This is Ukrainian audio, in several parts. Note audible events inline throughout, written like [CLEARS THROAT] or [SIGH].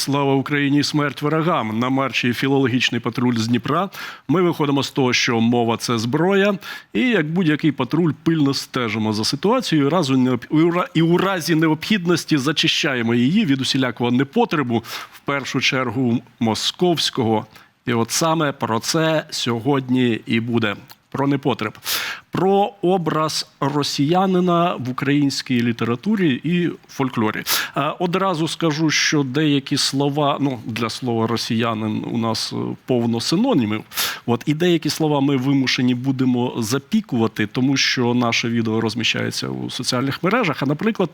Слава Україні, смерть ворогам. На марші філологічний патруль з Дніпра. Ми виходимо з того, що мова це зброя, і як будь-який патруль пильно стежимо за ситуацією. Разу необ- і у разі необхідності зачищаємо її від усілякого непотребу, в першу чергу московського. І от саме про це сьогодні і буде. Про непотреб, про образ росіянина в українській літературі і фольклорі. Е, Одразу скажу, що деякі слова, ну для слова росіянин у нас е, повно синонімів. От і деякі слова ми вимушені будемо запікувати, тому що наше відео розміщається у соціальних мережах. А наприклад,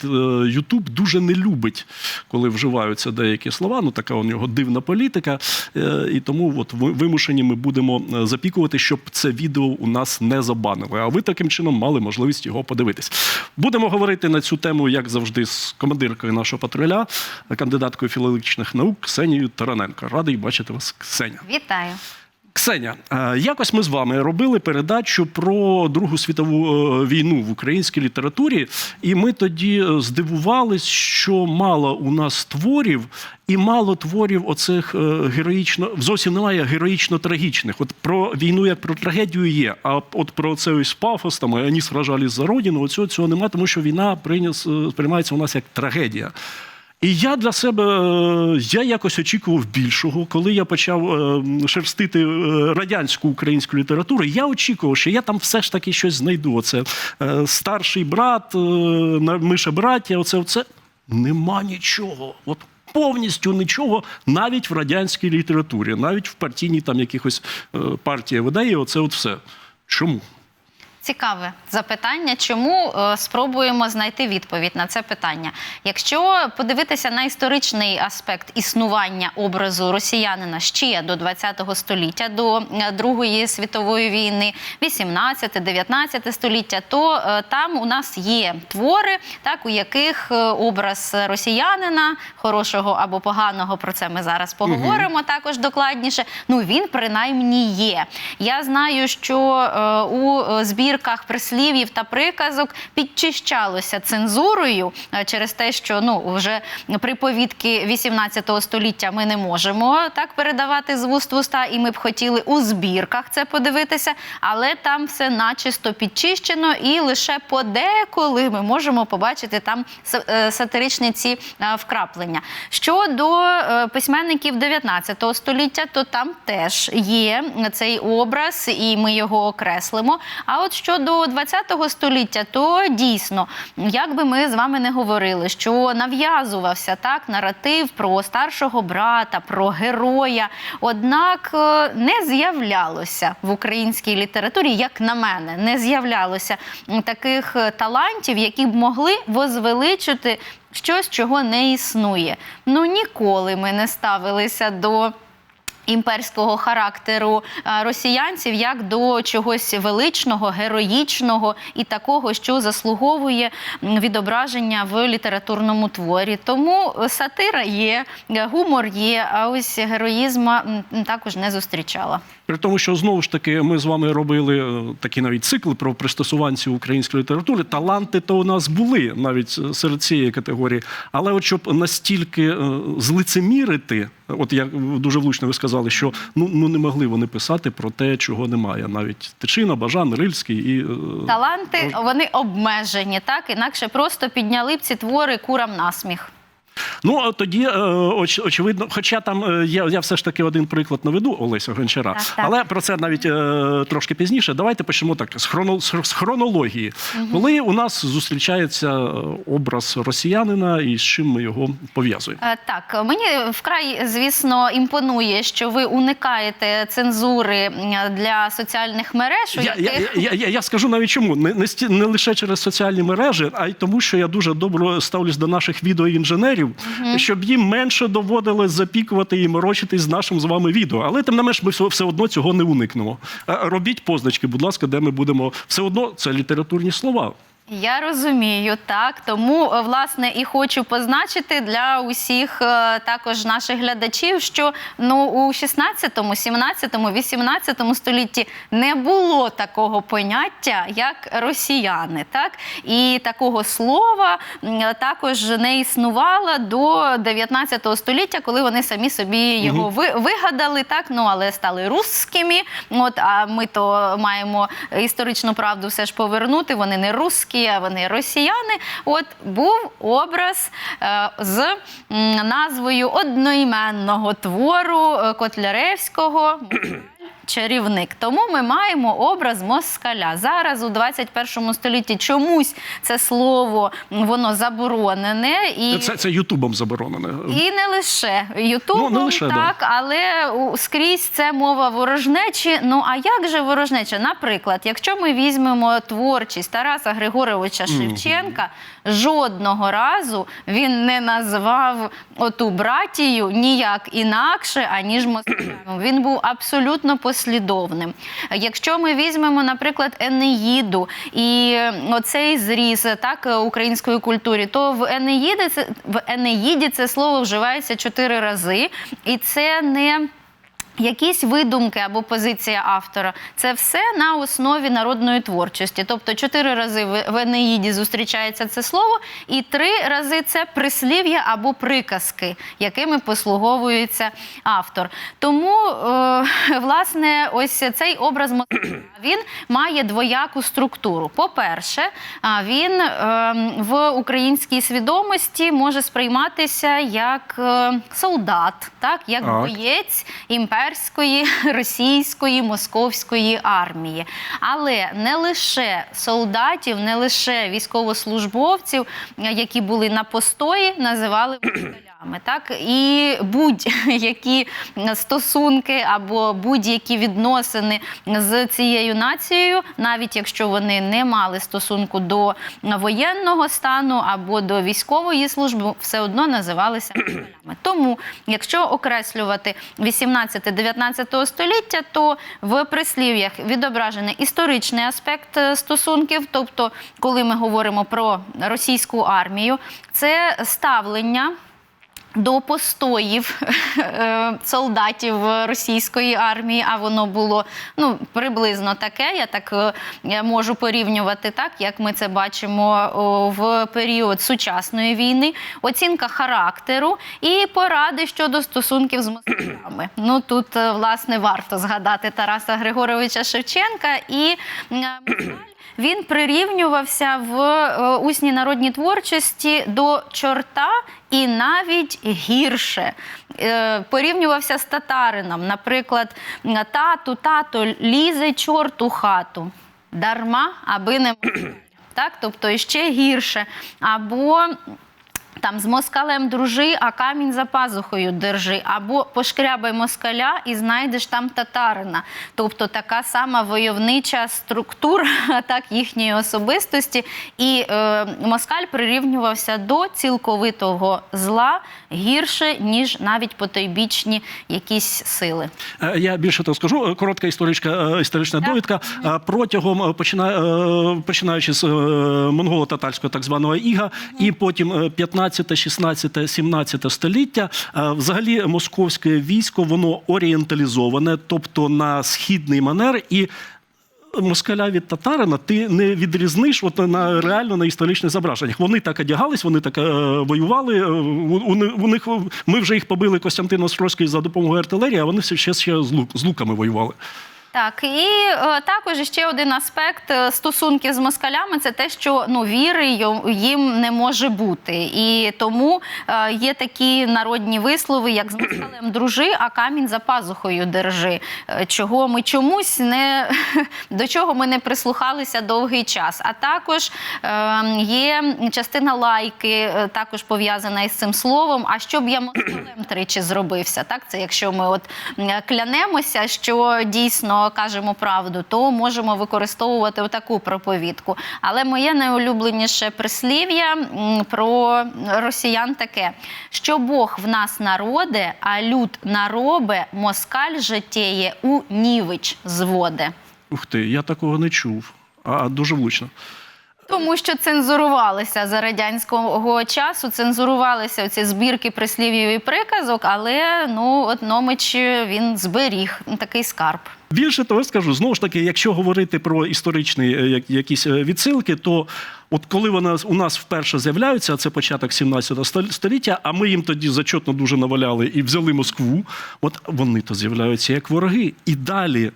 Ютуб дуже не любить, коли вживаються деякі слова. Ну така у нього дивна політика. Е, І тому от вимушені ми будемо е, запікувати, щоб це відео у нас не забанили. А ви таким чином мали можливість його подивитись. Будемо говорити на цю тему, як завжди, з командиркою нашого патруля, кандидаткою філологічних наук Ксенією Тараненко. Радий бачити вас, Ксеня. Вітаю. Ксеня, е, якось ми з вами робили передачу про Другу світову е, війну в українській літературі, і ми тоді е, здивувались, що мало у нас творів, і мало творів оцих героїчно зовсім немає героїчно-трагічних. От про війну як про трагедію є. А от про цей ось пафос, там вони сражались за родину, оцього цього немає, тому що війна прийняс, сприймається у нас як трагедія. І я для себе е, я якось очікував більшого, коли я почав е, шерстити е, радянську українську літературу. Я очікував, що я там все ж таки щось знайду. Оце старший брат, Миша браття. Оце, оце нема нічого. От повністю нічого, навіть в радянській літературі, навіть в партійній там якихось партія видає. Оце от все. Чому? Цікаве запитання. Чому е, спробуємо знайти відповідь на це питання? Якщо подивитися на історичний аспект існування образу росіянина ще до ХХ століття, до е, Другої світової війни, 18-19 століття, то е, там у нас є твори, так у яких образ росіянина, хорошого або поганого, про це ми зараз поговоримо також докладніше. Ну він принаймні є. Я знаю, що у е, збірках прислів'їв та приказок підчищалося цензурою е, через те, що ну вже приповідки 18 століття ми не можемо так передавати з вуст в уста, і ми б хотіли у збірках це подивитися, але там все начисто підчищено, і лише подеколи ми можемо побачити там е, сатиричні ці е, вкраплення. Щодо е, письменників 19 століття, то там теж є цей образ, і ми його окреслимо. А от щодо 20 століття, то дійсно, як би ми з вами не говорили, що нав'язувався так наратив про старшого брата, про героя, однак е, не з'являлося в українській літературі, як на мене, не з'являлося таких е, талантів, які б могли возвеличити щось, чого не існує. Ну ніколи ми не ставилися до. Імперського характеру е, росіянців як до чогось величного, героїчного і такого, що заслуговує відображення в літературному творі. Тому е, сатира є, е, гумор є, а ось героїзма також не зустрічала. При тому, що знову ж таки ми з вами робили такий навіть цикл про пристосуванців української літератури. Таланти то у нас були навіть серед цієї категорії. Але от щоб настільки злицемірити, от як дуже влучно ви сказали, що ну, ну не могли вони писати про те, чого немає. Навіть Тичина, Бажан, Рильський і е, Таланти вони обмежені, так інакше просто підняли б ці твори курам насміх. Ну а тоді е, оч, очевидно, хоча там е, я, я все ж таки один приклад наведу Олеся Гончара, Так, так. але про це навіть е, трошки пізніше. Давайте почнемо так з, хроно, з хронології. Коли у нас зустрічається образ росіянина і з чим ми його пов'язуємо? Так, мені вкрай, звісно, імпонує, що ви уникаєте цензури для соціальних мереж, Я, я, яких я, я, я скажу навіть чому не, не, не лише через соціальні мережі, а й тому, що я дуже добре ставлюсь до наших відеоінженерів, щоб їм менше доводилось запікувати і морочитись з нашим з вами відео. Але тим не менш, ми все, все одно цього не уникнемо. Робіть позначки, будь ласка, де ми будемо. Все одно це літературні слова. Я розумію, так. Тому, е, власне, і хочу позначити для усіх е, також наших глядачів, що ну, у 16, 17, 18 столітті не було такого поняття, як росіяни. Так? І такого слова також не існувало до 19 століття, коли вони самі собі його ви- вигадали, так? ну, але стали русскими. От, а ми то маємо історичну правду все ж повернути. Вони не русські, а вони росіяни. От був образ е, з назвою одноіменного твору е, Котляревського. [CLEARS THROAT] Чарівник. Тому ми маємо образ москаля. Зараз у 21 столітті чомусь це слово воно заборонене і Це, це Ютубом заборонене. і не лише Ютубом, Ну, не лише, так, але скрізь це мова ворожнечі. Ну а як же ворожнеча? Наприклад, якщо ми візьмемо творчість Тараса Григоровича Шевченка, жодного разу він не назвав оту братію ніяк інакше, аніж москалями. [CLEARS THROAT] Він був абсолютно послідовним. Якщо ми візьмемо, наприклад, Енеїду і оцей зріз так української культури, то в Енеїді це в Енеїді це слово вживається чотири рази, і це не. Якісь видумки або позиція автора це все на основі народної творчості. Тобто чотири рази в Енеїді зустрічається це слово, і три рази це прислів'я або приказки, якими послуговується автор. Тому, е, [LAUGHS] власне, ось цей образ [CLEARS THROAT] він має двояку структуру. По-перше, а, він е, в українській свідомості може сприйматися як е, солдат, так як боєць імперської, [LAUGHS] російської, московської армії. Але не лише солдатів, не лише військовослужбовців, е, які були на постої, називали [CLEARS THROAT] москалями. Так і будь-які стосунки або будь-які відносини з цією нацією, навіть якщо вони не мали стосунку до воєнного стану або до військової служби, все одно називалися [CLEARS THROAT] москалями. Тому, якщо окреслювати 18-19 століття, то в прислів'ях відображений історичний аспект е, стосунків, тобто, коли ми говоримо про російську армію, це ставлення. До постоїв [LAUGHS] е, солдатів російської армії, а воно було ну приблизно таке. Я так е, можу порівнювати так, як ми це бачимо в період сучасної війни. Оцінка характеру і поради щодо стосунків з москалями. [CLEARS THROAT] Ну тут е, власне варто згадати Тараса Григоровича Шевченка і він прирівнювався в усній народній творчості до чорта і навіть гірше. Е, Порівнювався з татарином. Наприклад, тату, тато, лізе чорт у хату. Дарма, аби не. [COUGHS] Так, тобто ще гірше. Або там з москалем дружи, а камінь за пазухою держи, або пошкрябай москаля і знайдеш там татарина. Тобто така сама войовнича структура [LAUGHS] так, їхньої особистості. І е, москаль прирівнювався до цілковитого зла гірше, ніж навіть потойбічні якісь сили. Е, Я більше того скажу. Е, Коротка історичка, е, історична довідка. Е, Протягом почина- починаючи з монголо-татарського так званого іга, і потім е, 15, 16, 17 століття, е, взагалі московське військо воно орієнталізоване, тобто на східний манер і. Москаля від татарина ти не відрізниш от на реально на історичних зображеннях. Вони так одягались, вони так е, воювали. е, у, у, них ми вже їх побили Костянтин Острозький за допомогою артилерії, а вони все ще, ще з луками воювали. Так, і е, також ще один аспект е, стосунків з москалями це те, що ну віри їм не може бути. І тому е, є такі народні вислови, як з [CLEARS THROAT] москалем дружи, а камінь за пазухою держи. Е, Чого ми чомусь не [LAUGHS] до чого ми не прислухалися довгий час. А також е, є частина лайки, е, також пов'язана із цим словом. А щоб я москалем [CLEARS THROAT] тричі зробився, так це якщо ми от клянемося, що дійсно кажемо правду, то можемо використовувати отаку проповідку. Але моє найулюбленіше прислів'я про росіян таке: що Бог в нас народи, а люд наробе, москаль житєє у нівич зводе. Ух ти, я такого не чув. А дуже влучно. Тому що цензурувалися за радянського часу, цензурувалися ці збірки прислів'їв і приказок, але ну от Номич він зберіг такий скарб. Більше того скажу, знову ж таки, якщо говорити про історичні е, як- якісь е, відсилки, то от коли вона у нас вперше з'являються, а це початок 17 стол- століття, а ми їм тоді зачетно дуже наваляли і взяли Москву, от вони то з'являються як вороги. І далі е,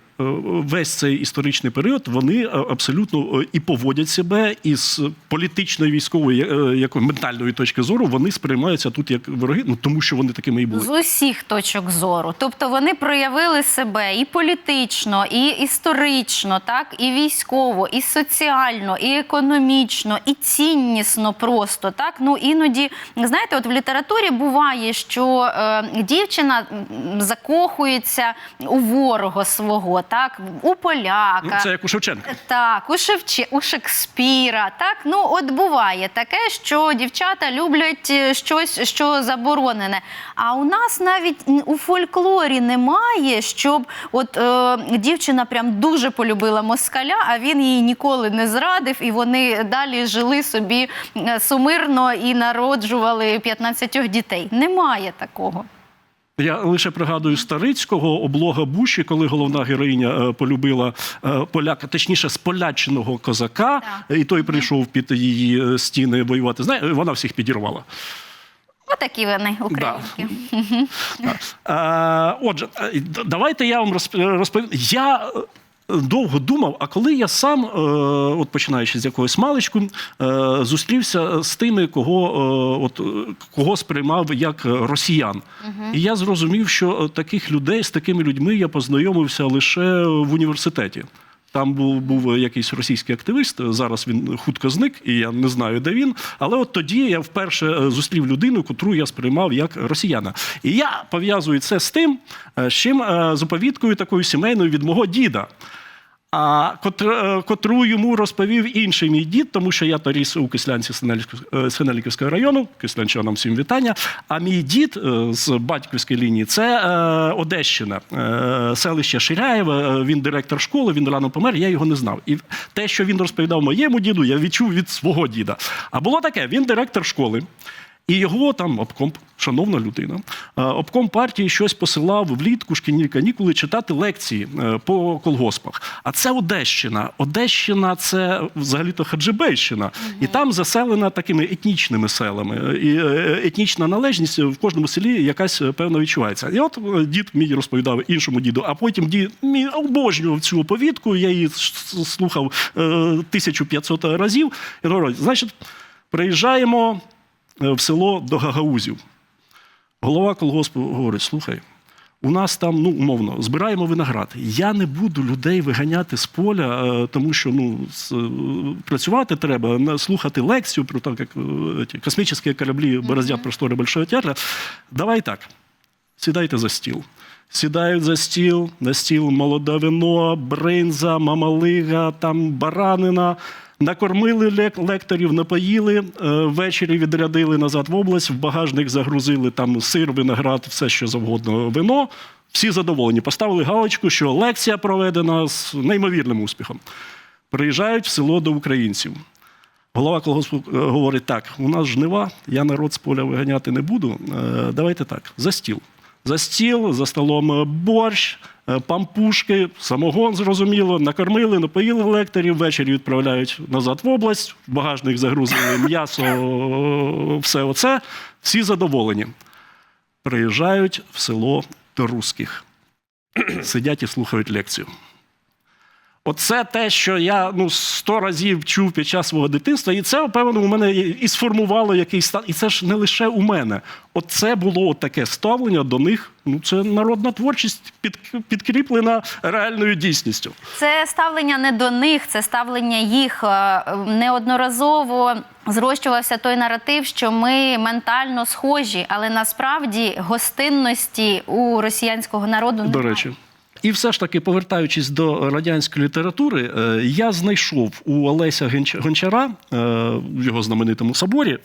весь цей історичний період вони е, абсолютно е, і поводять себе, і з політичної, військової, якої ментальної точки зору вони сприймаються тут як вороги, ну тому що вони такими і були. З усіх точок зору. Тобто вони проявили себе і політично, і історично, так, і військово, і соціально, і економічно, і ціннісно просто. Так? Ну, іноді, знаєте, от в літературі буває, що е, дівчина закохується у ворога свого, так, у поляка. Ну, це як у Шевченка. Так, у Шевче, у Шекспіра. Так, ну от буває таке, що дівчата люблять е, щось, що заборонене. А у нас навіть у фольклорі немає, щоб от е, дівчина прям дуже полюбила москаля, а він її ніколи не зрадив, і вони далі жили собі е, сумирно і народжували 15 дітей. Немає такого. Я лише пригадую Старицького облога Буші, коли головна героїня е, полюбила е, поляка, точніше, споляченого козака, Так. і той прийшов під її стіни воювати. Знає, вона всіх підірвала. Отакі вони українські. Е, Отже, давайте я вам розп- розповім. Я довго думав, а коли я сам, е, от починаючи з якогось маличку, е, зустрівся з тими, кого, е, от, кого сприймав як росіян. І я зрозумів, що таких людей з такими людьми я познайомився лише в університеті. Там був, був якийсь російський активіст. Зараз він хутко зник, і я не знаю, де він. Але от тоді я вперше зустрів людину, котру я сприймав як росіяна. І я пов'язую це з тим, з чим з оповідкою такою сімейною від мого діда. А е, котру йому розповів інший мій дід, тому що я то ріс у Кислянці Синельського- е, району, кислянчанам всім вітання. А мій дід е, з батьківської лінії це Одещина, селище Ширяєве. Е, Він директор школи, він рано помер, я його не знав. І те, що він розповідав моєму діду, я відчув від свого діда. А було таке: він директор школи. І його там обком, шановна людина, е, обком партії щось посилав влітку шкільні канікули читати лекції е, по колгоспах. А це Одещина. Одещина це взагалі-то Хаджибейщина. І там заселена такими етнічними селами. І е, етнічна належність в кожному селі якась певно відчувається. І от дід мій розповідав іншому діду, а потім дід мій обожнював цю оповідку. Я її слухав е, 1500 разів. І говорить, значить, приїжджаємо в село до Гагаузів. Голова колгоспу говорить: слухай, у нас там, ну, умовно, збираємо виноград. Я не буду людей виганяти з поля, е, тому що ну, е, працювати треба, слухати лекцію про те, як е, ті космічні кораблі бороздять простори Большого театра. Давай так, сідайте за стіл. Сідають за стіл, на стіл молоде вино, бринза, мамалига, там баранина. Накормили лек- лекторів, напоїли, е, ввечері відрядили назад в область, в багажник загрузили там сир, виноград, все що завгодно, вино. Всі задоволені. Поставили галочку, що лекція проведена з неймовірним успіхом. Приїжджають в село до українців. Голова колгоспу е, говорить: так, у нас жнива, я народ з поля виганяти не буду. Е, Давайте так, за стіл. За стіл, за столом е, борщ, е, пампушки, самогон, зрозуміло, накормили, напоїли лекторів, ввечері відправляють назад в область, в багажник загрузили м'ясо, все оце. Всі задоволені. Приїжджають в село до русських. Сидять і слухають лекцію. Оце те, що я ну сто разів чув під час свого дитинства, і це, певно, у мене і сформувало якийсь стан. І це ж не лише у мене. Оце було таке ставлення до них. Ну, це народна творчість, під, підкріплена реальною дійсністю. Це ставлення не до них, це ставлення їх. Е, Неодноразово зрощувався той наратив, що ми ментально схожі, але насправді гостинності у росіянського народу немає. До речі. І все ж таки, повертаючись до радянської літератури, е, я знайшов у Олеся Гонч- Гончара е, в його знаменитому соборі.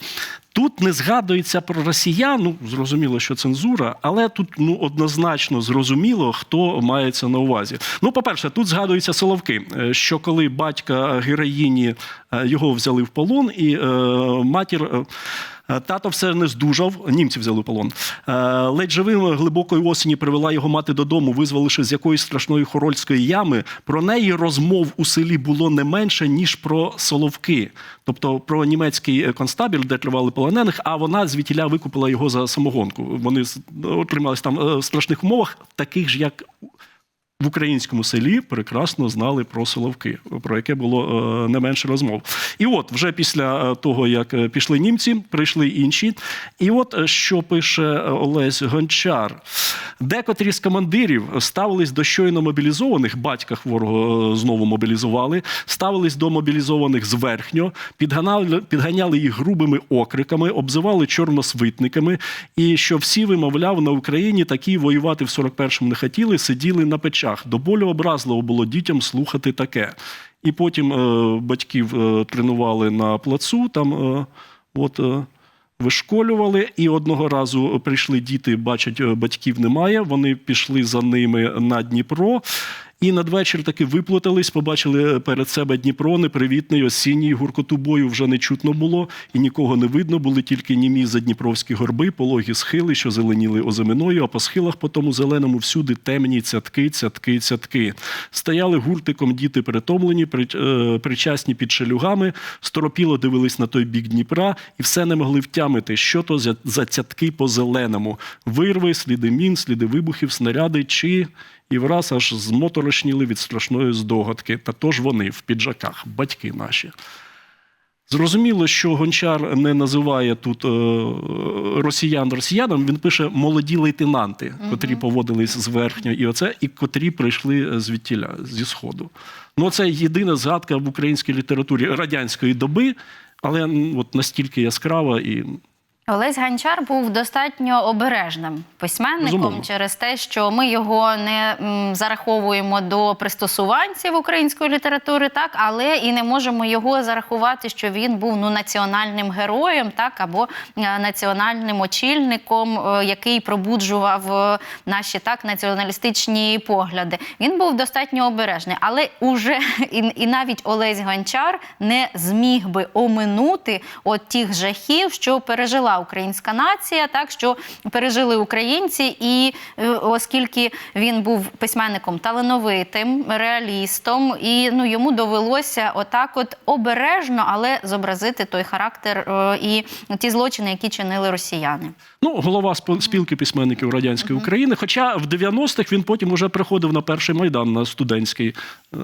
Тут не згадується про росіян, ну зрозуміло, що цензура, але тут ну однозначно зрозуміло, хто мається на увазі. Ну, по-перше, тут згадуються Соловки, е, що коли батька героїні його взяли в полон, і е, матір. Е, Е, Тато все не здужав, німці взяли полон. Е, Ледь живим глибокої осені привела його мати додому, визволивши з якоїсь страшної хорольської ями. Про неї розмов у селі було не менше, ніж про соловки. Тобто про німецький е, концтабір, де тривали полонених, а вона звідтіля викупила його за самогонку. Вони отримались там е, в страшних умовах, таких ж, як в українському селі прекрасно знали про Соловки, про яке було е, не менше розмов. І от вже після е, того, як е, пішли німці, прийшли інші. І от що пише Олесь Гончар. Декотрі з командирів ставились до щойно мобілізованих, батька хворого знову мобілізували, ставились до мобілізованих зверхньо, підганяли, підганяли їх грубими окриками, обзивали чорносвитниками, і що всі, вимовляв, на Україні такі воювати в 41-му не хотіли, сиділи на печах. До болю образливо було дітям слухати таке. І потім е, батьків е, тренували на плацу, там е, от. Е, Вишколювали, і одного разу прийшли діти, бачать, е, батьків немає. Вони пішли за ними на Дніпро. І надвечір таки виплутались, побачили перед себе Дніпро, непривітний, осінній, гуркоту бою вже не чутно було, і нікого не видно. Були тільки німі задніпровські горби, пологі схили, що зеленіли озиминою, а по схилах по тому зеленому всюди темні цятки, цятки, цятки. Стояли гуртиком діти притомлені, е, причасні під шелюгами, сторопіло дивились на той бік Дніпра і все не могли втямити, що то за, за цятки по зеленому. Вирви, сліди мін, сліди вибухів, снаряди чи. І враз аж змоторошніли від страшної здогадки. Та то ж вони в піджаках, батьки наші. Зрозуміло, що гончар не називає тут е, росіян росіянам. Він пише молоді лейтенанти, котрі поводились зверхньо, і оце, і котрі прийшли звідтіля, зі сходу. Ну, це єдина згадка в українській літературі радянської доби, але от настільки яскрава і Олесь Ганчар був достатньо обережним письменником Безумовно. через те, що ми його не м, зараховуємо до пристосуванців української літератури, так але і не можемо його зарахувати, що він був ну національним героєм, так або е, національним очільником, е, який пробуджував е, наші так націоналістичні погляди. Він був достатньо обережний, але уже [LAUGHS] і, і навіть Олесь Гончар не зміг би оминути от тих жахів, що пережила українська нація, так що пережили українці, і е, оскільки він був письменником талановитим, реалістом, і ну йому довелося отак, от обережно, але зобразити той характер е, і ті злочини, які чинили росіяни. Ну, голова спілки письменників радянської України. Хоча в 90-х він потім уже приходив на перший майдан на студентський, е,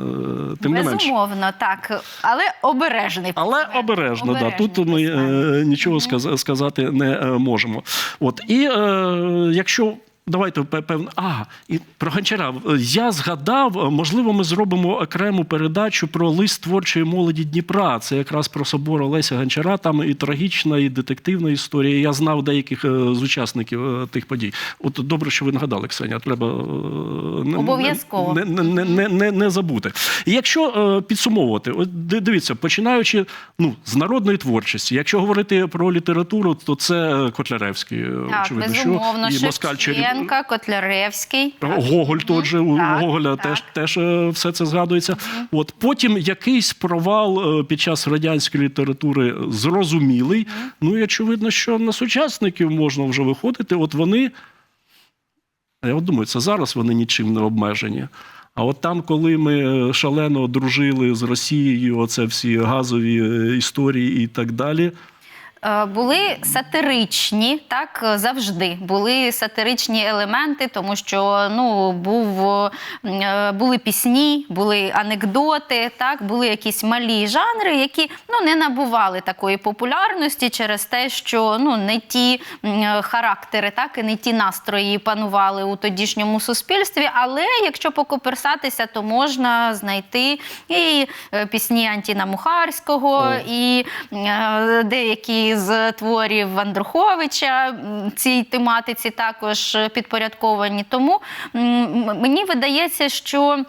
тим не. Безумовно, так, але обережний. Але обережно, да. тут ми е, нічого сказ- сказати не е, можемо. От і е, якщо. Давайте пе- певно. А, і про Гончара. Я згадав, е, можливо, ми зробимо окрему передачу про лист творчої молоді Дніпра. Це якраз про собор Олеся Гончара. Там і трагічна, і детективна історія. Я знав деяких е, з учасників е, тих подій. От добре, що ви нагадали, Ксеня. Треба Обов'язково. не, не, не, не, не, не забути. І якщо підсумовувати, от дивіться, починаючи ну, з народної творчості, якщо говорити про літературу, то це Котляревський, Так, очевидно, що і Москаль Чернів- Шевченка, Котляревський. Гоголь тот же, у Так, Гоголя так. теж, теж е, все це згадується. От потім якийсь провал е, під час радянської літератури зрозумілий. Ну і очевидно, що на сучасників можна вже виходити. От вони, я от думаю, це зараз вони нічим не обмежені. А от там, коли ми е, шалено дружили з Росією, оце всі газові історії і так далі. Е, Були сатиричні, так е, завжди були сатиричні елементи, тому що ну був е, були пісні, були анекдоти, так були якісь малі жанри, які ну не набували такої популярності через те, що ну не ті характери, так і не ті настрої панували у тодішньому суспільстві. Але якщо покоперсатися, то можна знайти і пісні Антіна Мухарського, і деякі із творів Андруховича цій тематиці також підпорядковані. Тому мені видається, що.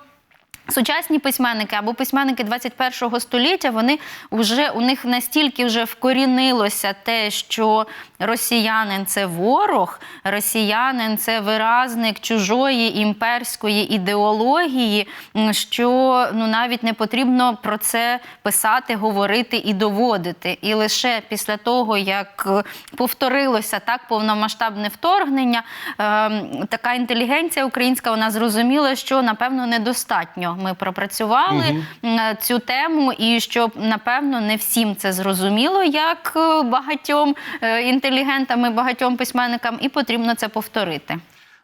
Сучасні письменники або письменники 21 століття, вони вже у них настільки вже вкорінилося те, що росіянин це ворог, росіянин це виразник чужої імперської ідеології, що ну навіть не потрібно про це писати, говорити і доводити. І лише після того, як е, повторилося так повномасштабне вторгнення, е, така інтелігенція українська вона зрозуміла, що напевно недостатньо ми пропрацювали угу. цю тему, і що напевно не всім це зрозуміло, як е, багатьом е, інтелігентам і багатьом письменникам, і потрібно це повторити.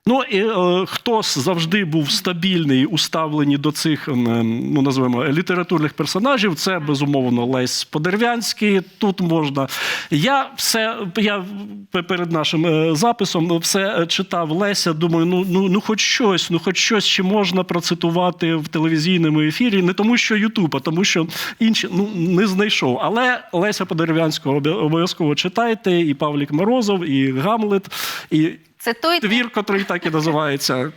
Ну і е, хтось завжди був стабільний у ставленні до цих м, ну називаємо літературних персонажів. Це безумовно Лесь Подервянський. Тут можна. Я все я перед нашим е, записом все читав Леся. Думаю, ну ну ну хоч щось, ну хоч щось ще можна процитувати в телевізійному ефірі. Не тому, що Ютуб, а тому, що інші ну не знайшов. Але Леся Подервянського обов'язково читайте, і Павлік Морозов, і Гамлет, і Цитуйте. твір, котрий так і називається.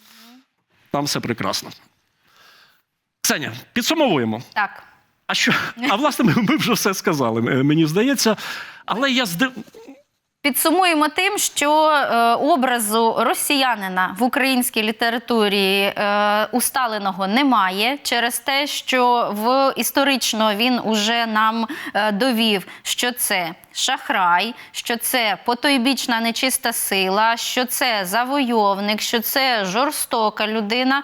[COUGHS] Там все прекрасно. Ксеня, підсумовуємо. Так. А що? А власне, ми, вже все сказали, мені здається. Але я здив... Підсумуємо тим, що е, образу росіянина в українській літературі е, усталеного немає через те, що в історично він уже нам е, довів, що це шахрай, що це потойбічна нечиста сила, що це завойовник, що це жорстока людина,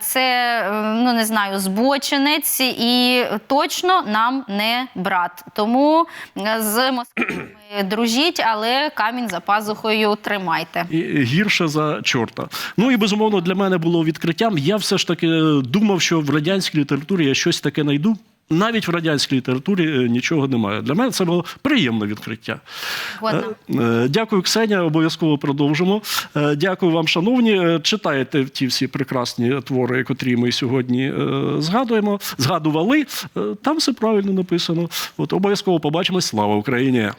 це ну не знаю, збочинець і точно нам не брат. Тому з москвами дружіть, але камінь за пазухою тримайте. і гірше за чорта. Ну і безумовно для мене було відкриттям. Я все ж таки думав, що в радянській літературі я щось таке знайду. Навіть в радянській літературі е, нічого немає. Для мене це було приємне відкриття. Годно. Е, е, Дякую, Ксеня. Обов'язково продовжимо. Е, Дякую вам, шановні. Е, Читайте ті всі прекрасні твори, котрі ми сьогодні е, згадуємо, згадували. Е, Там все правильно написано. От обов'язково побачимось. Слава Україні!